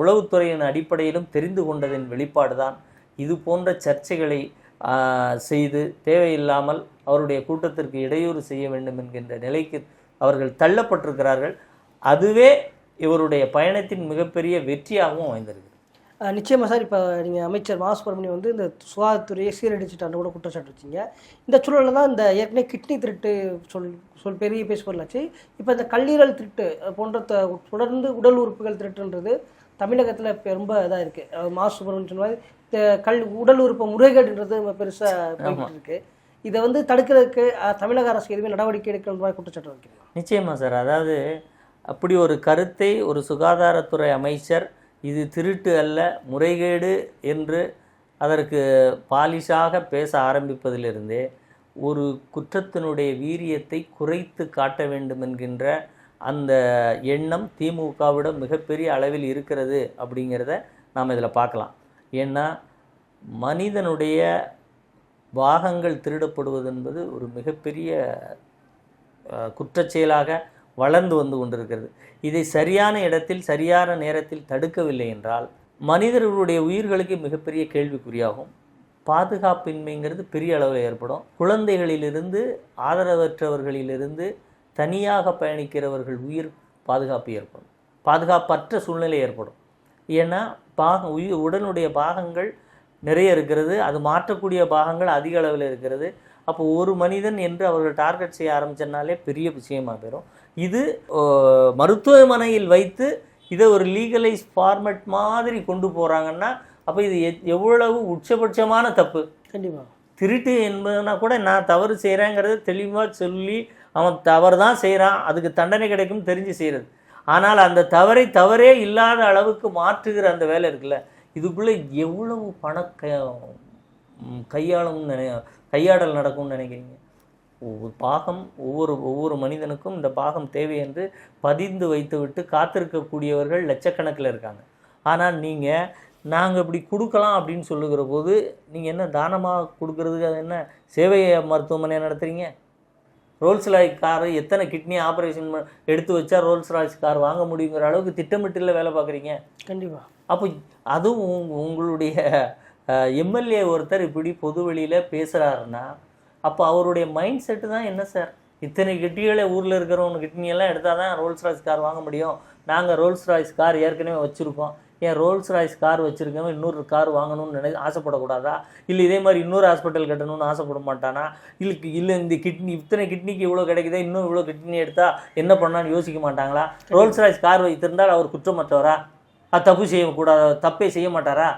Speaker 2: உளவுத்துறையின் அடிப்படையிலும் தெரிந்து கொண்டதின் வெளிப்பாடு தான் இது போன்ற சர்ச்சைகளை செய்து தேவையில்லாமல் அவருடைய கூட்டத்திற்கு இடையூறு செய்ய வேண்டும் என்கின்ற நிலைக்கு அவர்கள் தள்ளப்பட்டிருக்கிறார்கள். அதுவே இவருடைய பயணத்தின் மிகப்பெரிய வெற்றியாகவும் அமைந்திருக்கு
Speaker 4: அஹ் நிச்சயமா சார். இப்போ நீங்கள் அமைச்சர் மா சுப்பிரமணியம் வந்து இந்த சுகாதாரத்துறையை சீரழிச்சிட்டான்னு கூட குற்றச்சாட்டு வச்சீங்க. இந்த சூழலில் தான் இந்த ஏற்கனவே கிட்னி திருட்டு சொல் சொல் பெரிய பேசுபொருளாச்சு இப்போ இந்த கல்லீரல் திருட்டு போன்ற தொடர்ந்து உடல் உறுப்புகள் திருட்டுன்றது தமிழகத்தில் இப்போ ரொம்ப இதாக இருக்குது மா சுப்பிரமணியம் சொன்ன மாதிரி இந்த கல் உடல் உறுப்பு முறைகேடுன்றது ரொம்ப பெருசாக போயிட்டு இருக்கு இதை வந்து தடுக்கிறதுக்கு தமிழக அரசு எதுவுமே நடவடிக்கை எடுக்கிற மாதிரி குற்றச்சாட்டு வைக்கிறீங்க
Speaker 2: நிச்சயமா சார். அதாவது அப்படி ஒரு கருத்தை ஒரு சுகாதாரத்துறை அமைச்சர் இது திருட்டு அல்ல முறைகேடு என்று அதற்கு பாலிஷாக பேச ஆரம்பிப்பதிலிருந்தே ஒரு குற்றத்தினுடைய வீரியத்தை குறைத்து காட்ட வேண்டும் என்கின்ற அந்த எண்ணம் திமுகவிடம் மிகப்பெரிய அளவில் இருக்கிறது அப்படிங்கிறத நாம் இதில் பார்க்கலாம். ஏன்னா மனிதனுடைய பாகங்கள் திருடப்படுவது என்பது ஒரு மிகப்பெரிய குற்றச்செயலாக வளர்ந்து வந்து கொண்டிருக்கிறது. இதை சரியான இடத்தில் சரியான நேரத்தில் தடுக்கவில்லை என்றால் மனிதர்களுடைய உயிர்களுக்கு மிகப்பெரிய கேள்விக்குறியாகும். பாதுகாப்பின்மைங்கிறது பெரிய அளவில் ஏற்படும். குழந்தைகளிலிருந்து ஆதரவற்றவர்களிலிருந்து தனியாக பயணிக்கிறவர்கள் உயிர் பாதுகாப்பு ஏற்படும். பாதுகாப்பற்ற சூழ்நிலை ஏற்படும். ஏன்னா பாக உயிர் உடனுடைய பாகங்கள் நிறைய இருக்கிறது. அது மாற்றக்கூடிய பாகங்கள் அதிக அளவில் இருக்கிறது. அப்போ ஒரு மனிதன் என்று அவர்கள் டார்கெட் செய்ய ஆரம்பித்தனாலே பெரிய விஷயமாக போயிடும் இது மருத்துவமனையில் வைத்து இதை ஒரு லீகலைஸ் ஃபார்மட் மாதிரி கொண்டு போகிறாங்கன்னா அப்போ இது எவ்வளவு உச்சபட்சமான தப்பு?
Speaker 4: கண்டிப்பாக
Speaker 2: திருட்டு என்பதுனா கூட நான் தவறு செய்கிறேங்கிறத தெளிவாக சொல்லி அவன் தவறு தான் செய்கிறான் அதுக்கு தண்டனை கிடைக்கும் தெரிஞ்சு செய்கிறது ஆனால் அந்த தவறை தவறே இல்லாத அளவுக்கு மாற்றுகிற அந்த வேலை இருக்குல்ல இதுக்குள்ளே எவ்வளவு பண க ம், கையாளும் நினை கையாடல் நடக்கும்னு நினைக்கிறீங்க? ஒவ்வொரு பாகம் ஒவ்வொரு ஒவ்வொரு மனிதனுக்கும் இந்த பாகம் தேவை என்று பதிந்து வைத்துவிட்டு காத்திருக்கக்கூடியவர்கள் லட்சக்கணக்கில் இருக்காங்க. ஆனால் நீங்கள் நாங்கள் இப்படி கொடுக்கலாம் அப்படின்னு சொல்லுகிற போது நீங்கள் என்ன தானமாக கொடுக்கறதுக்கு அது என்ன? சேவை மருத்துவமனை நடத்துகிறீங்க ரோல்ஸ் ராய்ஸ் கார் எத்தனை கிட்னி ஆப்ரேஷன் எடுத்து வச்சா ரோல்ஸ் ராய்ஸ் கார் வாங்க முடியுங்கிற அளவுக்கு திட்டமிட்டுல வேலை பார்க்குறீங்க?
Speaker 4: கண்டிப்பாக
Speaker 2: அப்போ அதுவும் உங்க- உங்களுடைய எம்எல்ஏ ஒருத்தர் இப்படி பொது வெளியில் பேசுகிறாருன்னா அப்போ அவருடைய மைண்ட் செட்டு தான் என்ன சார் இத்தனை கிட்டிகளை ஊரில் இருக்கிறவங்க கிட்னியெல்லாம் எடுத்தால் தான் ரோல்ஸ் ராய்ஸ் கார் வாங்க முடியும். நாங்கள் ரோல்ஸ் ராய்ஸ் கார் ஏற்கனவே வச்சுருக்கோம். ஏன் ரோல்ஸ் ராய்ஸ் கார் வச்சுருக்கவன் இன்னொரு கார் வாங்கணும்னு நினை ஆசைப்படக்கூடாதா? இல்லை இதே மாதிரி இன்னொரு ஹாஸ்பிட்டல் கட்டணும்னு ஆசைப்பட மாட்டானா? இல்லை இல்லை இந்த கிட்னி இத்தனை கிட்னிக்கு இவ்வளோ கிடைக்குதா? இன்னும் இவ்வளோ கிட்னி எடுத்தால் என்ன பண்ணான்னு யோசிக்க மாட்டாங்களா? ரோல்ஸ் ராய்ஸ் கார் வைத்திருந்தால் அவர் குற்றமற்றவரா? அது தப்பு செய்யக்கூடாத? தப்பே செய்ய மாட்டாரா?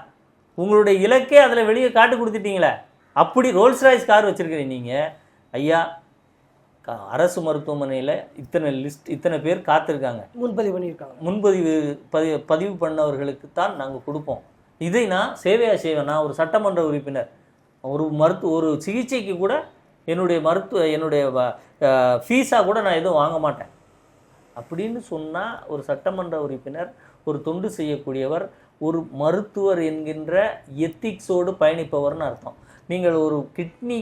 Speaker 2: உங்களுடைய இலக்கே அதில் வெளியே காட்டு கொடுத்துட்டீங்களே. அப்படி ரோல்ஸ் ராய்ஸ் கார் வச்சுருக்கிறீங்க நீங்கள் ஐயா க- அரசு மருத்துவமனையில் இத்தனை லிஸ்ட் இத்தனை பேர் காத்திருக்காங்க.
Speaker 4: முன்பதிவு பண்ணியிருக்காங்க.
Speaker 2: முன்பதிவு பதிவு பதிவு பண்ணவர்களுக்கு தான் நாங்கள் கொடுப்போம். இதை நான் சேவையாக செய்வேன். நான் ஒரு சட்டமன்ற உறுப்பினர். ஒரு மருத்துவ ஒரு சிகிச்சைக்கு கூட என்னுடைய மருத்துவ என்னுடைய ஃபீஸாக கூட நான் எதுவும் வாங்க மாட்டேன். அப்படின்னு சொன்னால் ஒரு சட்டமன்ற உறுப்பினர் ஒரு தொண்டு செய்யக்கூடியவர் ஒரு மருத்துவர் என்கின்ற எத்திக்ஸோடு பயணிப்பவர்னு அர்த்தம். நீங்கள் ஒரு கிட்னி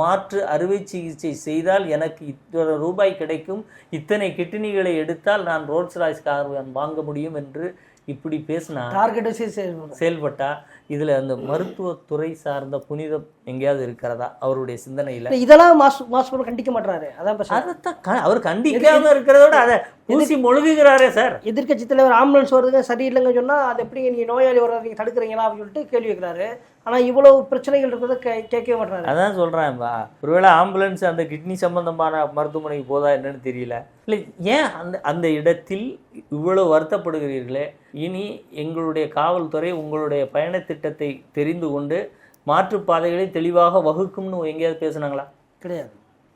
Speaker 2: மாற்று அறுவை சிகிச்சை செய்தால் எனக்கு இத்தனை ரூபாய் கிடைக்கும். இத்தனை கிட்னிகளை எடுத்தால் நான் ரோல்ஸ் ராய்ஸ் கார் வாங்க முடியும் என்று இப்படி பேசினா
Speaker 4: டார்கெட் வச்சு செயல்படுறாங்க.
Speaker 2: செயல்பட்டா இதில் அந்த மருத்துவத்துறை சார்ந்த புனிதம் எங்கேயாவது இருக்கிறதா? அவருடைய சிந்தனையில்.
Speaker 4: இல்ல, இதெல்லாம் மாசு மாசு கண்டிக்க மாட்டாரு அதான்
Speaker 2: அதைத்தான் அவர் கண்டிக்காம இருக்கிறதோட அதை பூசி மொழுகுகிறாரே சார்.
Speaker 4: எதிர்க்கட்சி தலைவர் ஆம்புலன்ஸ் வருதுங்க சரியில்லைங்க சொன்னா அது எப்படி நீங்க நோயாளி வர்றதை நீங்க தடுக்கிறீங்களா அப்படின்னு சொல்லிட்டு கேள்வி வைக்கிறாரு ஆனா இவ்வளவு பிரச்சனைகள் இருக்கிறத கே- கேட்கவே மாட்டாரு
Speaker 2: அதான் சொல்கிறேன் ஒருவேளை ஆம்புலன்ஸ் அந்த கிட்னி சம்பந்தமான மருத்துவமனைக்கு போதா என்னன்னு தெரியல. இல்லை ஏன் அந்த அந்த இடத்தில் இவ்வளவு வருத்தப்படுகிறீர்களே? இனி எங்களுடைய காவல்துறை உங்களுடைய பயணத் திட்டத்தை தெரிந்து கொண்டு மாற்றுப்பாதைகளை தெளிவாக வகுக்கும்னு எங்கேயாவது பேசுனாங்களா?
Speaker 4: கிடையாது.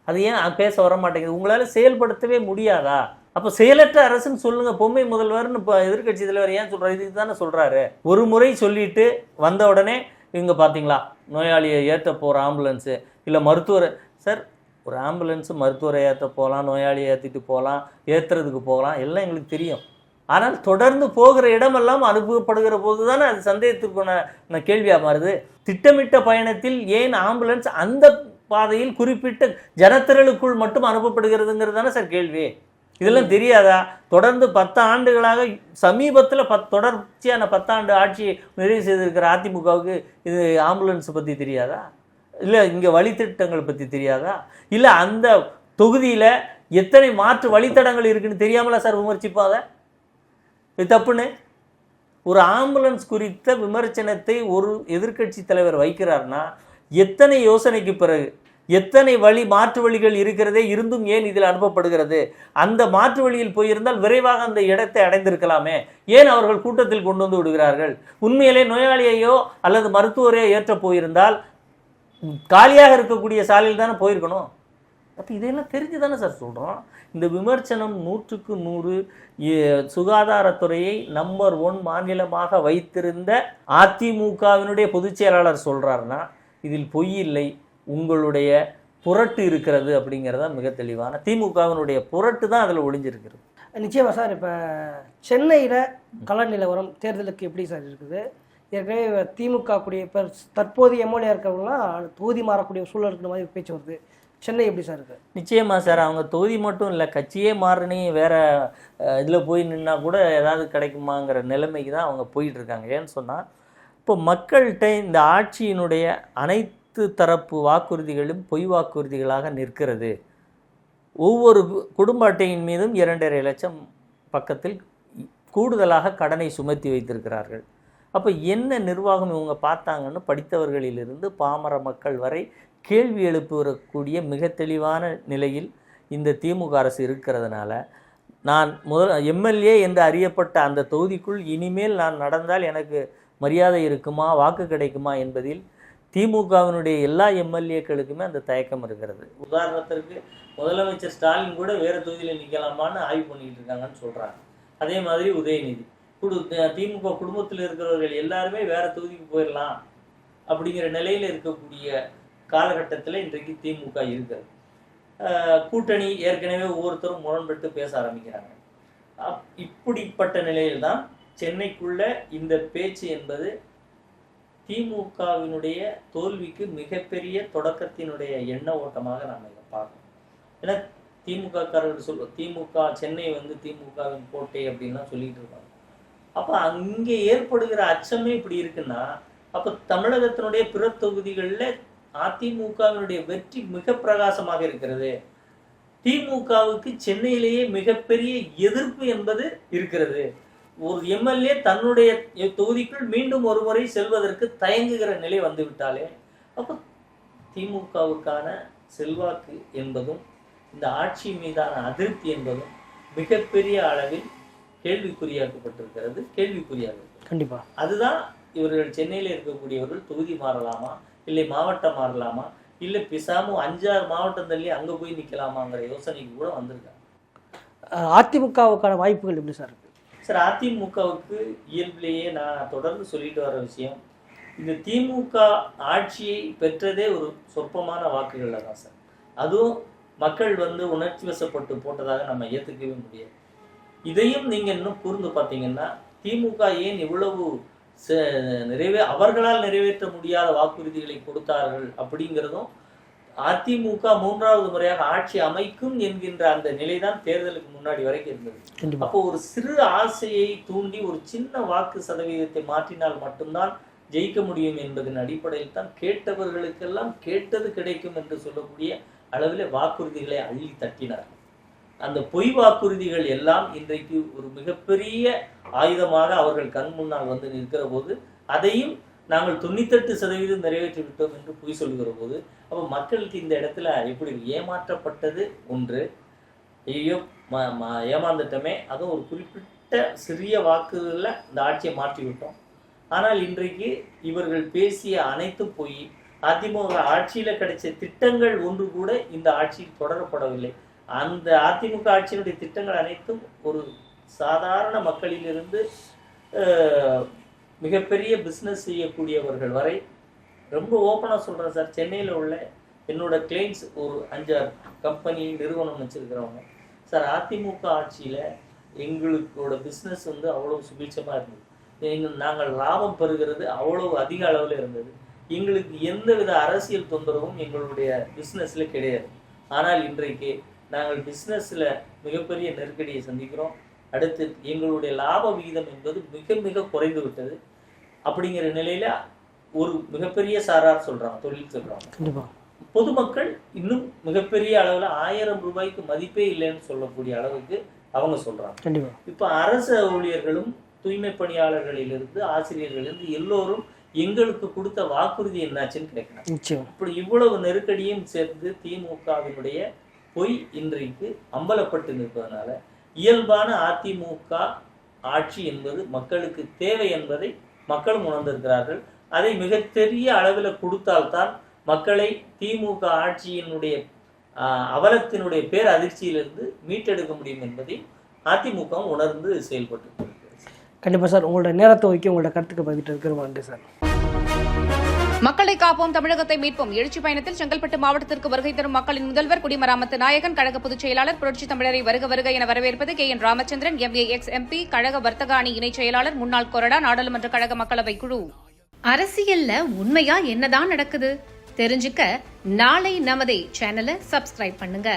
Speaker 2: அது ஏன் பேச வர மாட்டேங்குது? உங்களால் செயல்படுத்தவே முடியாதா? அப்போ செயலற்ற அரசுன்னு சொல்லுங்க. பொம்மை முதல்வர்னு இப்போ எதிர்க்கட்சி தலைவர் ஏன் சொல்றாரு? இதுக்கு தானே சொல்றாரு. ஒரு முறை சொல்லிட்டு வந்த உடனே இங்க பார்த்தீங்களா நோயாளியை ஏற்ற போகிற ஆம்புலன்ஸு. இல்லை மருத்துவர் சார் ஒரு ஆம்புலன்ஸு மருத்துவரை ஏற்ற போகலாம் நோயாளியை ஏற்றிட்டு போகலாம் ஏற்றுறதுக்கு போகலாம் எல்லாம் எங்களுக்கு தெரியும். ஆனால் தொடர்ந்து போகிற இடமெல்லாம் அனுப்பப்படுகிற போது தானே அது சந்தேகத்திற்குன கேள்வியாக மாறுது. திட்டமிட்ட பயணத்தில் ஏன் ஆம்புலன்ஸ் அந்த பாதையில் குறிப்பிட்ட ஜனத்திரளுக்குள் மட்டும் அனுப்பப்படுகிறதுங்கிறது தானே சார் கேள்வி. இதெல்லாம் தெரியாதா? தொடர்ந்து பத்து ஆண்டுகளாக சமீபத்தில் பத் தொடர்ச்சியான பத்தாண்டு ஆட்சி நிறைவு செய்திருக்கிற அதிமுகவுக்கு இது ஆம்புலன்ஸ் பற்றி தெரியாதா? இல்லை இங்கே வழித்திட்டங்கள் பற்றி தெரியாதா? இல்லை அந்த தொகுதியில் எத்தனை மாற்று வழித்தடங்கள் இருக்குன்னு தெரியாமலா சார் விமர்சிப்பாங்க? இது தப்புன்னு? ஒரு ஆம்புலன்ஸ் குறித்த விமர்சனத்தை ஒரு எதிர்க்கட்சி தலைவர் வைக்கிறார்னா எத்தனை யோசனைக்கு பிறகு எத்தனை வழி மாற்று வழிகள் இருக்கிறதே இருந்தும் ஏன் இதில் அனுப்பப்படுகிறது? அந்த மாற்று வழியில் போயிருந்தால் விரைவாக அந்த இடத்தை அடைந்திருக்கலாமே. ஏன் அவர்கள் கூட்டத்தில் கொண்டு வந்து விடுகிறார்கள்? உண்மையிலே நோயாளியையோ அல்லது மருத்துவரையோ ஏற்ற போயிருந்தால் காலியாக இருக்கக்கூடிய சாலையில் தானே போயிருக்கணும்? அப்போ இதையெல்லாம் தெரிஞ்சு தானே சார் சொல்கிறோம் இந்த விமர்சனம் நூற்றுக்கு நூறு சுகாதாரத்துறையை நம்பர் ஒன் மாநிலமாக வைத்திருந்த அதிமுகவினுடைய பொதுச் செயலாளர் சொல்கிறாருன்னா இதில் பொய் இல்லை உங்களுடைய புரட்டு இருக்கிறது அப்படிங்கிறதா மிக தெளிவான திமுகவினுடைய புரட்டு தான் அதில் ஒளிஞ்சிருக்கிறது.
Speaker 4: நிச்சயமாக சார் இப்போ சென்னையில் கள நிலவரம் தேர்தலுக்கு எப்படி சார் இருக்குது? ஏற்கனவே திமுக கூடிய இப்போ தற்போதைய எம்எல்ஏ இருக்கிறவங்களாம் தொகுதி மாறக்கூடிய சூழல் இருக்கிற மாதிரி பேச்சு வருது. சென்னை எப்படி சார் இருக்கு?
Speaker 2: நிச்சயமா சார் அவங்க தொகுதி மட்டும் இல்லை கட்சியே மாறினி வேற இதில் போய் நின்னா கூட ஏதாவது கிடைக்குமாங்கிற நிலைமைக்கு தான் அவங்க போயிட்டு இருக்காங்க. ஏன்னு சொன்னால் இப்போ மக்கள்கிட்ட இந்த ஆட்சியினுடைய அனைத்து தரப்பு வாக்குறுதிகளும் பொய் வாக்குறுதிகளாக நிற்கிறது. ஒவ்வொரு குடும்ப அட்டையின் மீதும் இரண்டரை லட்சம் பக்கத்தில் கூடுதலாக கடனை சுமத்தி வைத்திருக்கிறார்கள். அப்போ என்ன நிர்வாகம் இவங்க பார்த்தாங்கன்னு படித்தவர்களிலிருந்து பாமர மக்கள் வரை கேள்வி எழுப்புறக்கூடிய மிக தெளிவான நிலையில் இந்த திமுக அரசு இருக்கிறதுனால நான் முதல் எம்எல்ஏ என்று அறியப்பட்ட அந்த தொகுதிக்குள் இனிமேல் நான் நடந்தால் எனக்கு மரியாதை இருக்குமா வாக்கு கிடைக்குமா என்பதில் திமுகவினுடைய எல்லா எம்எல்ஏக்களுக்குமே அந்த தயக்கம் இருக்கிறது. உதாரணத்திற்கு முதலமைச்சர் ஸ்டாலின் கூட வேறு தொகுதியில் நிற்கலாமான்னு ஆய்வு பண்ணிட்டு இருக்காங்கன்னு சொல்கிறாங்க அதே மாதிரி உதயநிதி. குடு திமுக குடும்பத்தில் இருக்கிறவர்கள் எல்லாருமே வேறு தொகுதிக்கு போயிடலாம் அப்படிங்கிற நிலையில் இருக்கக்கூடிய காலகட்டத்தில் இன்றைக்கு திமுக இருக்கிறது. கூட்டணி ஏற்கனவே ஒவ்வொருத்தரும் முரண்பட்டு பேச ஆரம்பிக்கிறாங்க. அப்- இப்படிப்பட்ட நிலையில்தான் சென்னைக்குள்ள இந்த பேச்சு என்பது திமுகவினுடைய தோல்விக்கு மிகப்பெரிய தொடக்கத்தினுடைய எண்ண ஓட்டமாக நாம் இதை பார்க்கணும். ஏன்னா திமுக காரர்கள் சொல்ல திமுக சென்னை வந்து திமுகவின் கோட்டை அப்படின்லாம் சொல்லிட்டு இருப்பாங்க அப்போ அங்கே ஏற்படுகிற அச்சமே இப்படி இருக்குன்னா அப்போ தமிழகத்தினுடைய பிற தொகுதிகளில் அதிமுகவினுடைய வெற்றி மிக பிரகாசமாக இருக்கிறது. திமுகவுக்கு சென்னையிலேயே மிகப்பெரிய எதிர்ப்பு என்பது இருக்கிறது. ஒரு எம்எல்ஏ தன்னுடைய தொகுதிக்குள் மீண்டும் ஒரு முறை செல்வதற்கு தயங்குகிற நிலை வந்துவிட்டாலே அப்போ திமுகவுக்கான செல்வாக்கு என்பதும் இந்த ஆட்சி மீதான அதிருப்தி என்பதும் மிகப்பெரிய அளவில் கேள்விக்குறியாக்கப்பட்டிருக்கிறது கேள்விக்குறியாக.
Speaker 4: கண்டிப்பா.
Speaker 2: அதுதான் இவர்கள் சென்னையில் இருக்கக்கூடியவர்கள் தொகுதி மாறலாமா? இல்லை மாவட்டம் மாறலாமா? இல்லை பிசாமு அஞ்சாறு மாவட்டம் தள்ளி அங்கே போய் நிற்கலாமாங்கிற யோசனைக்கு கூட வந்திருக்காங்க.
Speaker 4: அதிமுகவுக்கான வாய்ப்புகள் எப்படி சார்? இருக்கு
Speaker 2: சார் அதிமுகவுக்கு இயல்பிலேயே நான் தொடர்ந்து சொல்லிட்டு வர விஷயம் இந்த திமுக ஆட்சியை பெற்றதே ஒரு சொற்பமான வாக்குகள்ல தான் சார். அதுவும் மக்கள் வந்து உணர்ச்சி வசப்பட்டு போட்டதாக நம்ம ஏற்றுக்கவே முடியாது. இதையும் நீங்க இன்னும் கூர்ந்து பார்த்தீங்கன்னா திமுக ஏன் இவ்வளவு நிறைவே அவர்களால் நிறைவேற்ற முடியாத வாக்குறுதிகளை கொடுத்தார்கள் அப்படிங்கிறதும் அதிமுக மூன்றாவது முறையாக ஆட்சி அமைக்கும் என்கின்ற அந்த நிலைதான் தேர்தலுக்கு முன்னாடி வரைக்கும் இருந்தது. அப்போ ஒரு சிறு ஆசையை தூண்டி ஒரு சின்ன வாக்கு சதவீதத்தை மாற்றினால் மட்டும்தான் ஜெயிக்க முடியும் என்பதன் அடிப்படையில் தான் கேட்டவர்களுக்கெல்லாம் கேட்டது கிடைக்கும் என்று சொல்லக்கூடிய அளவில் வாக்குறுதிகளை அள்ளி தட்டினார் அந்த பொய் வாக்குறுதிகள் எல்லாம் இன்றைக்கு ஒரு மிகப்பெரிய ஆயுதமாக அவர்கள் கண் முன்னால் வந்து நிற்கிற போது அதையும் நாங்கள் தொண்ணூத்தெட்டு சதவீதம் நிறைவேற்றி விட்டோம் என்று பொய் சொல்கிற போது அப்போ மக்களுக்கு இந்த இடத்துல எப்படி ஏமாற்றப்பட்டது ஒன்று? ஐயோ ம- ஏமாந்துட்டோமே. அதுவும் ஒரு குறிப்பிட்ட சிறிய வாக்குகளில் இந்த ஆட்சியை மாற்றி விட்டோம். ஆனால் இன்றைக்கு இவர்கள் பேசிய அனைத்தும் போய். அதிமுக ஆட்சியில் கிடைச்ச திட்டங்கள் ஒன்று கூட இந்த ஆட்சியில் தொடரப்படவில்லை. அந்த அதிமுக ஆட்சியினுடைய திட்டங்கள் அனைத்தும் ஒரு சாதாரண மக்களிலிருந்து மிகப்பெரிய பிஸ்னஸ் செய்யக்கூடியவர்கள் வரை ரொம்ப ஓப்பனாக சொல்கிறேன் சார் சென்னையில் உள்ள என்னோட கிளைண்ட்ஸ் ஒரு அஞ்சாறு கம்பெனி நிறுவனம் வச்சுருக்கிறவங்க. சார் அதிமுக ஆட்சியில் எங்களுக்கோட பிஸ்னஸ் வந்து அவ்வளோ சுபீட்சமாக இருந்தது. எங்கள் நாங்கள் லாபம் பெறுகிறது அவ்வளோ அதிக அளவில் இருந்தது. எங்களுக்கு எந்தவித அரசியல் தொந்தரவும் எங்களுடைய பிஸ்னஸில் கிடையாது. ஆனால் இன்றைக்கு நாங்கள் பிஸ்னஸில் மிகப்பெரிய நெருக்கடியை சந்திக்கிறோம். அடுத்து எங்களுடைய லாப விகிதம் என்பது மிக மிக குறைந்து விட்டது. அப்படிங்கிற நிலையில ஒரு மிகப்பெரிய சாரார் சொல்றாங்க தொழில் சொல்றாங்க. பொதுமக்கள் இன்னும் மிகப்பெரிய அளவில் ஆயிரம் ரூபாய்க்கு மதிப்பே இல்லைன்னு சொல்லக்கூடிய அளவுக்கு அவங்க சொல்றாங்க. இப்போ அரசு ஊழியர்களும் தூய்மை பணியாளர்களிலிருந்து ஆசிரியர்களிலிருந்து எல்லோரும் எங்களுக்கு கொடுத்த வாக்குறுதி என்னாச்சுன்னு
Speaker 4: நிச்சயம்.
Speaker 2: இப்படி இவ்வளவு நெருக்கடியும் சேர்ந்து திமுகவினுடைய பொய் இன்றைக்கு அம்பலப்பட்டு நிற்பதனால இயல்பான அதிமுக ஆட்சி என்பது மக்களுக்கு தேவை என்பதை மக்களும் உணர்ந்திருக்கிறார்கள். அதை மிகப்பெரிய அளவில் கொடுத்தால்தான் மக்களை திமுக ஆட்சியினுடைய அவலத்தினுடைய பேர் அதிர்ச்சியிலிருந்து மீட்டெடுக்க முடியும் என்பதை அதிமுகவும் உணர்ந்து செயல்பட்டு
Speaker 4: கண்டிப்பாக சார். உங்களோட நேரத்தை ஒதுக்கி உங்களோட கருத்துக்கு பதிவிட்டு இருக்கிற நன்றி சார்.
Speaker 1: மக்களை காப்போம் தமிழகத்தை மீட்போம். எழுச்சி பயணத்தில் செங்கல்பட்டு மாவட்டத்திற்கு வருகை தரும் மக்களின் முதல்வர் குடிமராமத்து நாயகன் கழக பொதுச் செயலாளர் புரட்சி தமிழரை வருக வருக என வரவேற்பது K. N. Ramachandran MA ex. MP கழக வர்த்தக அணி இணைச் செயலாளர் முன்னாள் கொறடா நாடாளுமன்ற கழக மக்களவை குழு. அரசியல்ல உண்மையா என்னதான் நடக்குது? தெரிஞ்சுக்க நாளை நமதே. சேனலை சப்ஸ்கிரைப் பண்ணுங்க.